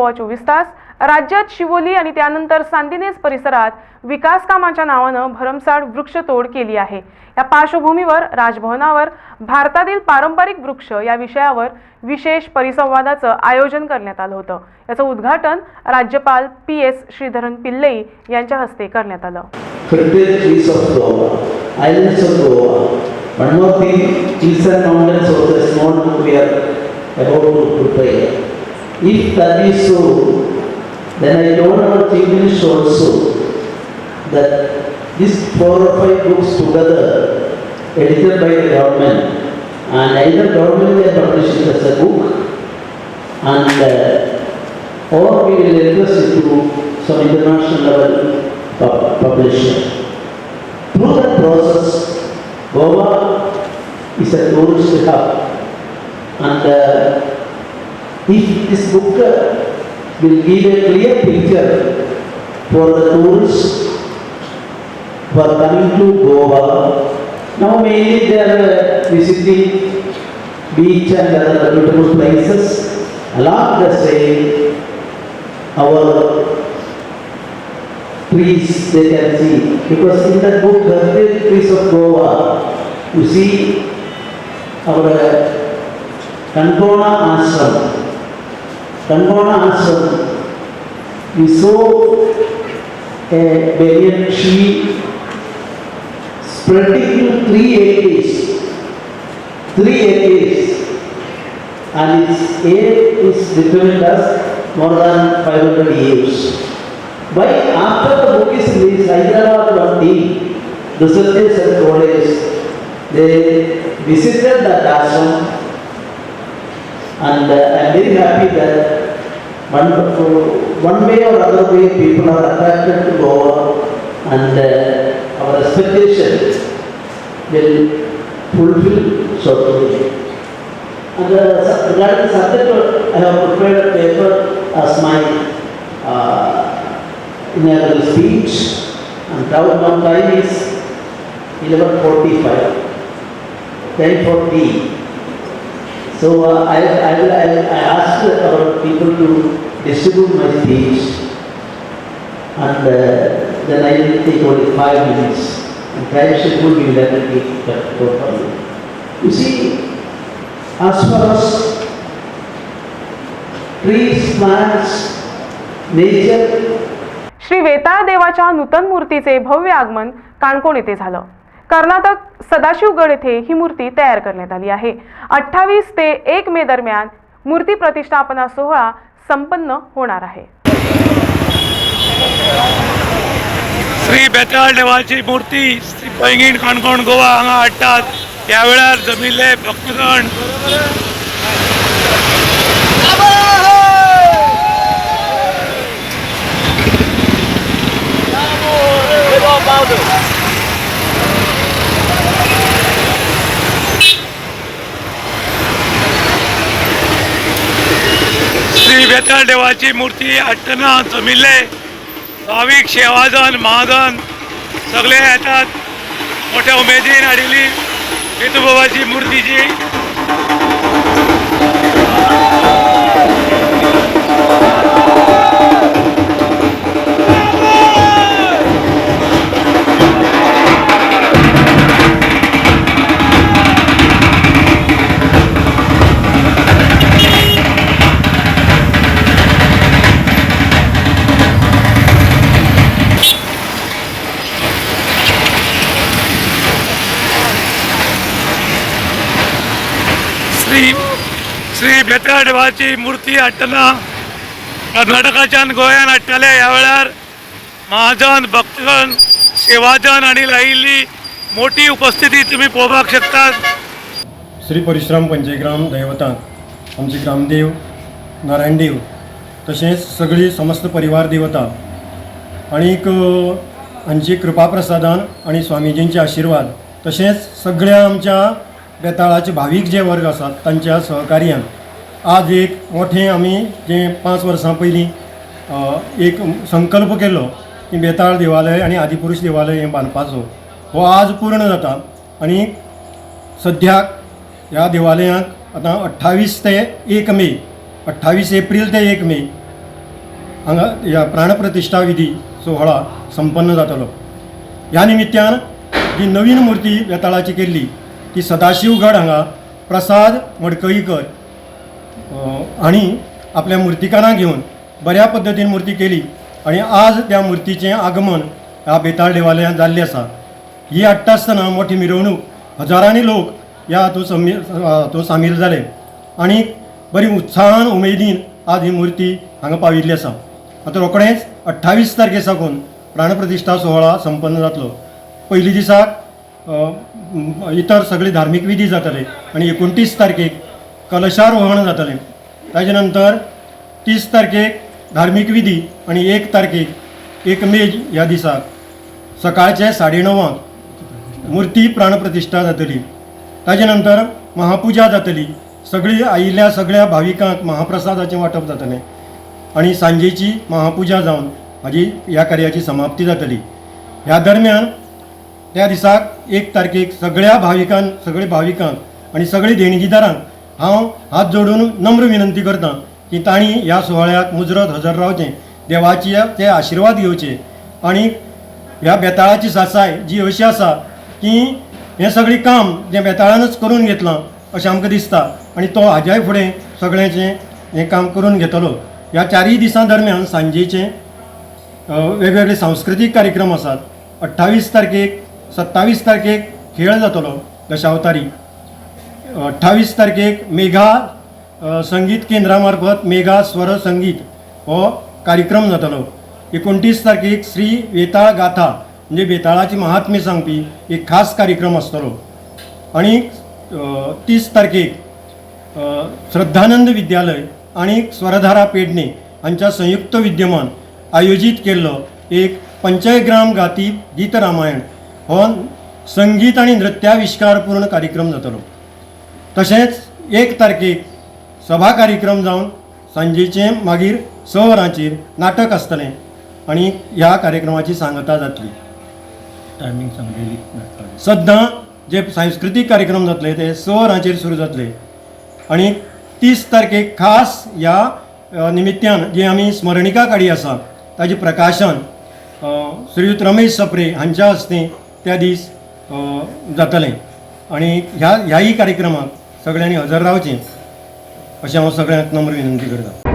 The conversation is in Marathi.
गोवा चोवीस तास राज्यात शिवोली आणि त्यानंतर सांदिनेज परिसरात विकास कामाच्या नावानं भरमसाठ वृक्षतोड केली आहे या पार्श्वभूमीवर राजभवनावर भारतातील पारंपरिक वृक्ष या विषयावर विशेष परिसंवादाचं आयोजन करण्यात आलं होतं याचं उद्घाटन राज्यपाल पी एस श्रीधरन पिल्लई यांच्या हस्ते करण्यात आलं heritage trees the hills and mountains of the small we are about to prepare. If that is so, then I our chief minister also that these four or five books together, edited by the government, and either government can publish it as a book, and uh, or we will entrust it to some international level pub- publisher. Through that process, Goa is a tourist hub. And uh, if this book will give a clear picture for the tourists who are coming to Goa, now mainly they are visiting beach and other beautiful places. Along the same, our trees they can see. Because in that book, Heritage Trees of Goa, you see our Kankona Ashram. Kankona Ashram, we saw a banyan tree spreading to three acres. Three acres. And its age is determined as more than 500 years. Why after the book is released, Hyderabad one team, researchers and colleges, they visited that ashram and uh, I am very happy that one, one way or other way people are attracted to Goa and uh, our expectation will fulfill shortly. And uh, regarding the subject, I have prepared a paper as my uh, inaugural speech and now now time is 11:45, 10:40. So uh, I, I, I, I asked our people to distribute my speech and uh, then I will take only five minutes and time schedule will let me take that you. You see, as far as trees, plants, nature Shri वेताळ देवाच्या नूतन मूर्तीचे भव्य आगमन काणकोण येथे झालं कर्नाटक सदाशिवगड येथे ही मूर्ती तयार करण्यात आली आहे. अठ्ठावीस ते एक मे दरम्यान मूर्ती प्रतिष्ठापना सोहळा संपन्न होणार आहे. श्री बेताळ देवाची मूर्ती श्री पैंगीण काणकोण गोवा हांगा हाडटात. ह्या वेळार जमिल्ले भक्तगण. बेताळ देवाची मूर्ती हाडटना जमिल्ले भाविक शेवाजन महाजन सगळे येतात. मोठ्या उमेदीन हाडिल्ली विठुबाबाची मूर्तीची. श्री श्री बेताळ देवाची मूर्ती हाडटना कर्नाटकाच्यान गोंयान हाडटाले ह्या वेळार महाजन भक्तगण सेवाजन आनी लायिल्ली मोठी उपस्थिती तुम्ही पळोवपाक शकतात. श्री परशुराम पंचग्राम दैवतान आमचे ग्रामदेव नारायणदेव तशेंच सगळी समस्त परिवार देवता आणीक हांची कृपा प्रसादान आनी स्वामीजींचे आशिर्वाद तशेंच सगळ्या आमच्या बेताळाचे भावीक जे वर्ग आसात तांच्या सहकार्यान आज एक मोठें आमी जे पांच वर्सां पयलीं एक संकल्प केल्लो की बेताळ देवालय आनी आदिपुरुश देवालय हें बांदपाचो हो आज पूर्ण जाता. आनी सद्याक ह्या देवालयांत आतां अठ्ठावीस ते एक मे अठ्ठावीस एप्रील ते एक मे हांगा ह्या प्राणप्रतिश्ठा विधी सोहळा संपन्न जातलो. ह्या निमित्यान जी नवीन मुर्ती बेताळाची केल्ली ती सदाशिवगड हांगा प्रसाद मडकईकर अ, आणि आपल्या मुर्तीकारांक घेवन बऱ्या पद्दतीन मुर्ती केली. आणि आज त्या मुर्तीचें आगमन ह्या बेताळ देवालयांत जाल्लें आसा ही हाडटा आसतना मोठी मिरवणूक. हजारांनी लोक ह्या हातूंत समी हातूंत सामील जाले आणि बरी उत्साहान उमेदीन आज ही मुर्ती हांगा पाविल्ली आसा आतां रोखडेंच अठ्ठावीस तारखे साकून प्राणप्रतिश्ठा सोहळा संपन्न जातलो. पयली दिसाक इतर सगळी धार्मीक विधी जातले आणि एकोणतीस तारखेक कलशारोहण जाताले. ताजे नंतर तीस तारखेक धार्मीक विधी आणि एक तारखेक एक मेज ह्या दिसाक सकाळचे साडेणवांक मुर्ती प्राणप्रतिश्ठा जातली. ताजे नंतर महापुजा जातली. सगळी आयिल्ल्या सगळ्या भाविकांक महाप्रसादाचें वांटप जातलें आणि सांजेची महापुजा जावन हाजी ह्या कार्याची समाप्ती जातली. ह्या दरम्यान त्या दिसाक एक तारखेक सगळ्या भाविकांक सगळे भाविकांक आणि सगळे देणगीदारांक हांव हात जोडून नम्र विनंती करतां की तांणी ह्या सुवाळ्याक मुजरत हजर रावचें देवाची ते आशिर्वाद घेवचे आणि ह्या बेताळाची सासाय जी अशी आसा की हें सगळें काम जें बेताळानच करून घेतलां अशें आमकां दिसता आनी तो हाज्याय फुडें सगळ्यांचें हें काम करून घेतलो. ह्या चारय दिसां दरम्यान सांजेचें वेगवेगळे सांस्कृतीक कार्यक्रम आसात. अठ्ठावीस तारखेक सत्तावीस तारखेक खेळ जातलो दशावतारी. अठ्ठावीस तारखेक मेघा संगीत केंद्रा मार्फत मेघा स्वर संगीत हो कार्यक्रम जातलो. एकोणतीस तारखेक श्री वेताळ गाथा म्हणजे बेताळाची महात्म्य सांगपी एक खास कार्यक्रम आसतलो आणि तीस तारखेक श्रद्धानंद विद्यालय आणि स्वरधारा पेडणे हांच्या संयुक्त विद्यमान आयोजित केल्लो एक पंचयग्राम गाती गीत रामायण. हो संगीत आणि नृत्याविष्कारपूर्ण कार्यक्रम जातलो. तशेंच एक तारखेक सभा कार्यक्रम जावन सांजेचें मागीर स वरांचेर नाटक आसतलें आनी ह्या कार्यक्रमाची सांगता जातली. टायमिंग सांगलेली सद्दां जे सांस्कृतीक कार्यक्रम जातले ते स वरांचेर सुरू जातले. आणि तीस तारखेक खास ह्या निमित्यान जी आमी स्मरणिका काडी आसा ताजें प्रकाशन श्रीयुत रमेश सप्रे हांच्या हस्ते त्या दीस जातलें. आणि ह्या ह्याही कार्यक्रमाक सगळ्यांनी हजर रावचें अशें हांव सगळ्यांक नम्र विनंती करतां.